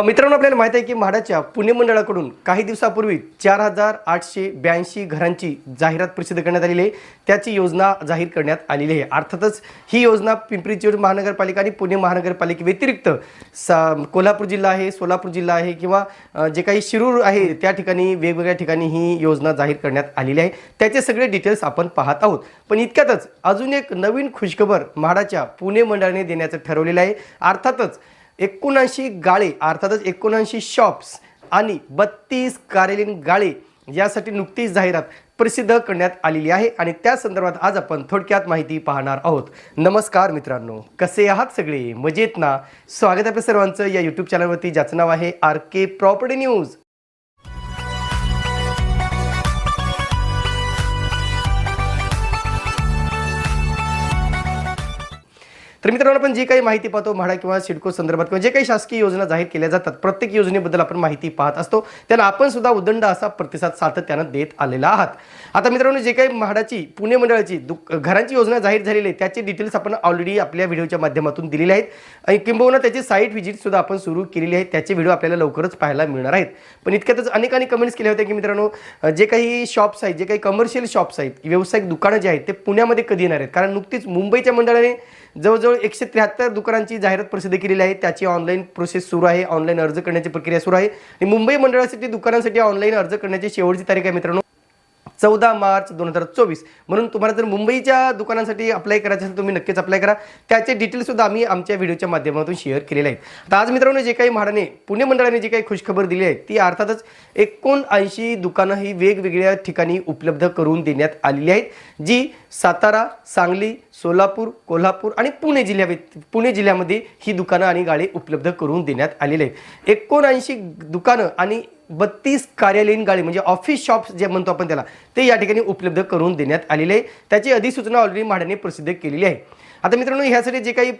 मित्रांनो आपल्याला माहीत आहे की म्हाडाच्या पुणे मंडळाकडून काही दिवसापूर्वी चार हजार आठशे ब्याऐंशी घरांची जाहिरात प्रसिद्ध करण्यात आलेली आहे. त्याची योजना जाहीर करण्यात आलेली आहे. अर्थातच ही योजना पिंपरी चिंचवड महानगरपालिका आणि पुणे महानगरपालिकेव्यतिरिक्त सा कोल्हापूर जिल्हा आहे सोलापूर जिल्हा आहे किंवा जे काही शिरूर आहे त्या ठिकाणी वेगवेगळ्या ठिकाणी ही योजना जाहीर करण्यात आलेली आहे. त्याचे सगळे डिटेल्स आपण पाहत आहोत. पण इतक्यातच अजून एक नवीन खुशखबर म्हाडाच्या पुणे मंडळाने देण्याचं ठरवलेलं आहे. अर्थातच एकोणऐंशी गाळे अर्थातच एकोणऐंशी शॉप्स आणि बत्तीस कार्यालयीन गाळे यासाठी नुकतीच जाहिरात प्रसिद्ध करण्यात आलेली आहे आणि त्या संदर्भात आज आपण थोडक्यात माहिती पाहणार आहोत. नमस्कार मित्रांनो कसे आहात सगळे? मजेत ना? स्वागत आहे आपल्या सर्वांचं या यूट्यूब चॅनलवरती ज्याचं नाव आहे आर के प्रॉपर्टी न्यूज. तर मित्रांनो आपण जी काही माहिती पाहतो म्हाडा किंवा सिडको संदर्भात किंवा जे काही शासकीय योजना जाहीर केल्या जातात प्रत्येक योजनेबद्दल आपण माहिती पाहत असतो. त्याला आपण सुद्धा उदंड असा प्रतिसाद सातत्यानं देत आलेला आहात. आता मित्रांनो जे काही म्हाडाची पुणे मंडळाची दु- घरांची योजना जाहीर झालेली आहे त्याचे डिटेल्स आपण ऑलरेडी आपल्या व्हिडिओच्या माध्यमातून दिलेले आहेत. आणि किंबहुना त्याची साईट व्हिजिट सुद्धा आपण सुरू केलेली आहे. त्याचे व्हिडिओ आपल्याला लवकरच पाहायला मिळणार आहेत. पण इतक्यातच अनेकांनी कमेंट्स केले होते की मित्रांनो जे काही शॉप्स आहेत जे काही कमर्शियल शॉप्स आहेत व्यावसायिक दुकानं जे आहेत ते पुण्यामध्ये कधी येणार आहेत? कारण नुकतीच मुंबईच्या मंडळाने जवळजवळ एकशे त्र्याहत्तर दुकानांची जाहिरात प्रसिद्ध केलेली आहे. त्याची ऑनलाईन प्रोसेस सुरू आहे. ऑनलाईन अर्ज करण्याची प्रक्रिया सुरू आहे. आणि मुंबई मंडळासाठी दुकानांसाठी ऑनलाईन अर्ज करण्याची शेवटची तारीख आहे मित्रांनो. चौदा मार्च दोन हजार चोवीस. म्हणून तुम्हाला जर मुंबईच्या दुकानांसाठी अप्लाय करायचं असेल तुम्ही नक्कीच अप्लाय करा. त्याचे डिटेल्ससुद्धा आम्ही आमच्या व्हिडिओच्या माध्यमातून शेअर केलेले आहेत. तर आज मित्रांनो जे काही म्हाडाने पुणे मंडळाने जी काही खुशखबर दिली आहे ती अर्थातच एकोणऐंशी दुकानं ही वेगवेगळ्या ठिकाणी उपलब्ध करून देण्यात आलेली आहेत जी सातारा सांगली सोलापूर कोल्हापूर आणि पुणे जिल्ह्या पुणे जिल्ह्यामध्ये ही दुकानं आणि गाळे उपलब्ध करून देण्यात आलेली आहेत. एकोणऐंशी दुकानं आणि बत्तीस कार्यालयीन गाडी म्हणजे ऑफिस शॉप्स जे म्हणतो आपण त्याला ते या ठिकाणी उपलब्ध करून देण्यात आलेले आहे. त्याची अधिसूचना ऑलरेडी म्हाडाने प्रसिद्ध केलेली आहे. आता मित्रांनो ह्यासाठी जे काही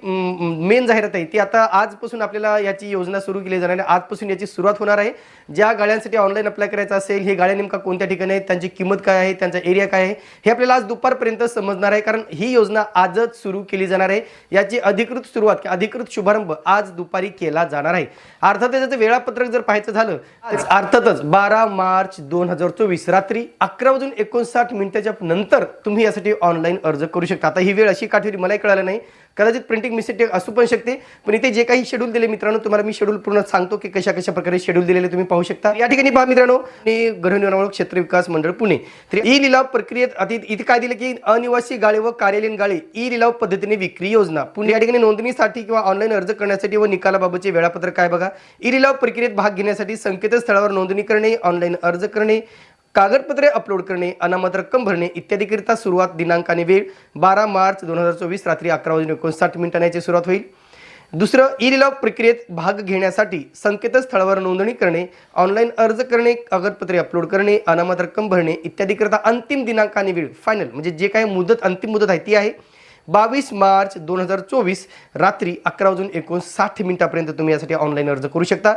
मेन जाहिरात आहे ती आता आजपासून आपल्याला याची योजना सुरू केली जाणार आहे. आजपासून याची सुरुवात होणार आहे. ज्या गाड्यांसाठी ऑनलाईन अप्लाय करायचं असेल हे गाड्या नेमका कोणत्या ठिकाणी आहेत त्यांची किंमत काय आहे त्यांचा एरिया काय आहे हे आपल्याला आज दुपारपर्यंत समजणार आहे कारण ही योजना आजच सुरू केली जाणार आहे. याची अधिकृत सुरुवात अधिकृत शुभारंभ आज दुपारी केला जाणार आहे. अर्थात याचं वेळापत्रक जर पाहायचं झालं तर अर्थातच बारा मार्च दोन हजार चोवीस रात्री अकरा वाजून एकोणसाठ मिनिटाच्या नंतर तुम्ही यासाठी ऑनलाईन अर्ज करू शकता. आता ही वेळ अशी काठी मला इकडे मिळालं नाही. कदाचित प्रिंटिंग मिस्टेक असू पण शकते. पण इथे जे काही शेड्यूल दिले मित्रांनो तुम्हाला मी शेड्यूल पूर्ण सांगतो की कशा कशा प्रकारे शेड्यूल दिलेले तुम्ही पाहू शकता. या ठिकाणी पहा मित्रांनो आणि गृहनिर्माण क्षेत्र विकास मंडळ पुणे. तर ई लिलाव प्रक्रियेत अति इथे काय दिलं की अनिवासी गाळे व कार्यालयीन गाळे ई लिलाव पद्धतीने विक्री योजना. पुणे या ठिकाणी नोंदणीसाठी किंवा ऑनलाईन अर्ज करण्यासाठी व निकालाबाबतचे वेळापत्रक काय बघा. ई लिलाव प्रक्रियेत भाग घेण्यासाठी संकेतस्थळावर नोंदणी करणे ऑनलाईन अर्ज करणे कागदपत्रे अपलोड करणे अनामत रक्कम भरणे इत्यादीकरिता सुरुवात दिनांक आणि वेळ बारा मार्च दोन हजार चोवीस रात्री अकरा वाजून एकोणसाठ मिनिटांनी याची सुरुवात होईल. दुसरं ई लिलाव प्रक्रियेत भाग घेण्यासाठी संकेतस्थळावर नोंदणी करणे ऑनलाईन अर्ज करणे कागदपत्रे अपलोड करणे अनामत रक्कम भरणे इत्यादीकरिता अंतिम दिनांक आणि वेळ फायनल म्हणजे जे काही मुदत अंतिम मुदत आहे ती आहे. बावीस मार्च दोन हजार चोवीस रात्री अकरा वाजून एकोणसाठ मिनिटापर्यंत तुम्ही यासाठी ऑनलाईन अर्ज करू शकता.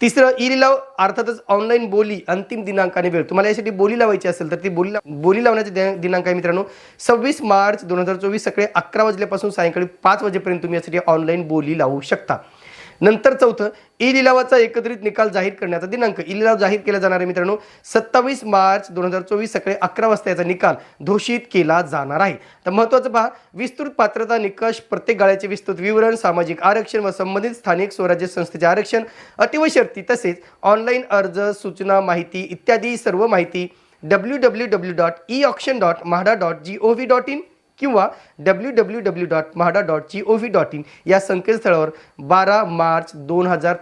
तिसरं ई लिलाव अर्थातच ऑनलाईन बोली अंतिम दिनांक आणि वेळ. तुम्हाला यासाठी बोली लावायची असेल तर ती बोली लाव- बोली लावण्याचे दिनांक आहे मित्रांनो. सव्वीस मार्च दोन हजार चोवीस सकाळी अकरा वाजल्यापासून सायंकाळी पाच वाजेपर्यंत तुम्ही यासाठी ऑनलाईन बोली लावू शकता. नंतर चौथं ई लिलावाचा एकत्रित निकाल जाहीर करण्याचा दिनांक. ई लिलाव जाहीर केला जाणार आहे मित्रांनो सत्तावीस मार्च दोन हजार चोवीस सकाळी अकरा वाजता याचा निकाल घोषित केला जाणार आहे. तर महत्त्वाचं पहा विस्तृत पात्रता निकष प्रत्येक गाळ्याचे विस्तृत विवरण सामाजिक आरक्षण व संबंधित स्थानिक स्वराज्य संस्थेचे आरक्षण अटी व शर्ती तसेच ऑनलाईन अर्ज सूचना माहिती इत्यादी सर्व माहिती W W W dot e option dot MHADA dot G O V dot in किंवा W W W dot MHADA dot G O V dot in या संकेतस्थळावर बारा मार्च दोन हजार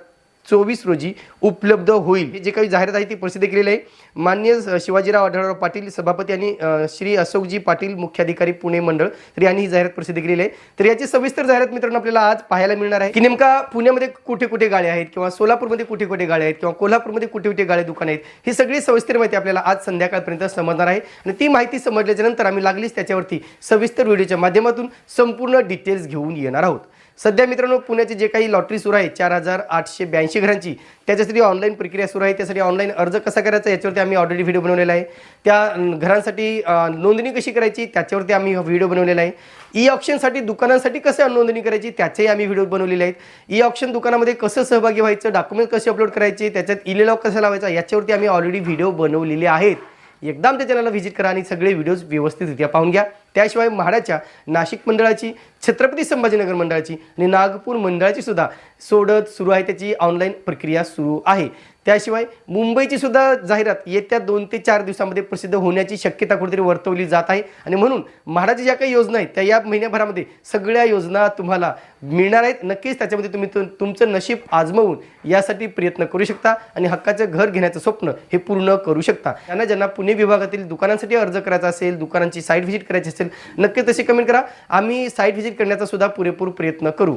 चोवीस रोजी उपलब्ध होईल. हे जे काही जाहिरात आहे ती प्रसिद्ध केलेली आहे. मान्य शिवाजीराव आढळराव पाटील सभापती आणि श्री अशोकजी पाटील मुख्याधिकारी पुणे मंडळ तर यांनी ही जाहिरात प्रसिद्ध केलेली आहे. तर याची सविस्तर जाहिरात मित्रांनो आपल्याला आज पाहायला मिळणार आहे. की नेमका पुण्यामध्ये कुठे कुठे गाड्या आहेत किंवा सोलापूरमध्ये कुठे कुठे गाड्या आहेत किंवा कोल्हापूरमध्ये कुठे कुठे गाळे दुकान आहेत ही सगळी सविस्तर माहिती आपल्याला आज संध्याकाळपर्यंत समजणार आहे. आणि ती माहिती समजल्याच्या नंतर आम्ही लागलीच त्याच्यावरती सविस्तर व्हिडिओच्या माध्यमातून संपूर्ण डिटेल्स घेऊन येणार आहोत. सध्या मित्रांनो पुण्याची जे काही लॉटरी सुरू आहे चार हजार आठशे ब्याऐंशी घरांची त्याच्यासाठी ऑनलाईन प्रक्रिया सुरू आहे. त्यासाठी ऑनलाईन अर्ज कसा करायचा याच्यावरती आम्ही ऑलरेडी व्हिडिओ बनवलेला आहे. त्या घरांसाठी नोंदणी कशी करायची त्याच्यावरती आम्ही व्हिडिओ बनवलेला आहे. ई ऑप्शनसाठी दुकानांसाठी कसं नोंदणी करायची त्याचेही आम्ही व्हिडिओ बनवलेले आहेत. ई ऑप्शन दुकानामध्ये कसं सहभागी व्हायचं डॉक्युमेंट कसे अपलोड करायचे त्याच्यात ई लॉक कसा लावायचा याच्यावरती आम्ही ऑलरेडी व्हिडिओ बनवलेले आहेत. एकदा आमच्या चॅनलला व्हिजिट करा आणि सगळे व्हिडिओज व्यवस्थितरित्या पाहून घ्या. त्याशिवाय म्हाडाच्या नाशिक मंडळाची छत्रपती संभाजीनगर मंडळाची आणि नागपूर मंडळाची सुद्धा सोडत सुरू आहे त्याची ऑनलाईन प्रक्रिया सुरू आहे. त्याशिवाय मुंबईची सुद्धा जाहिरात येत्या दोन ते चार दिवसामध्ये प्रसिद्ध होण्याची शक्यता कुठेतरी वर्तवली जात आहे. आणि म्हणून म्हाडाच्या ज्या काही योजना आहेत त्या या महिन्याभरामध्ये सगळ्या योजना तुम्हाला मिळणार आहेत. नक्कीच त्याच्यामध्ये तुम्ही तुमचं नशीब आजमवून यासाठी प्रयत्न करू शकता आणि हक्काचं घर घेण्याचं स्वप्न हे पूर्ण करू शकता. त्यांना ज्यांना पुणे विभागातील दुकानांसाठी अर्ज करायचा असेल दुकानांची साईट व्हिजिट करायची असेल नक्कीच तशी कमेंट करा. आम्ही साईट व्हिजिट करण्याचा सुद्धा पुरेपूर प्रयत्न करू.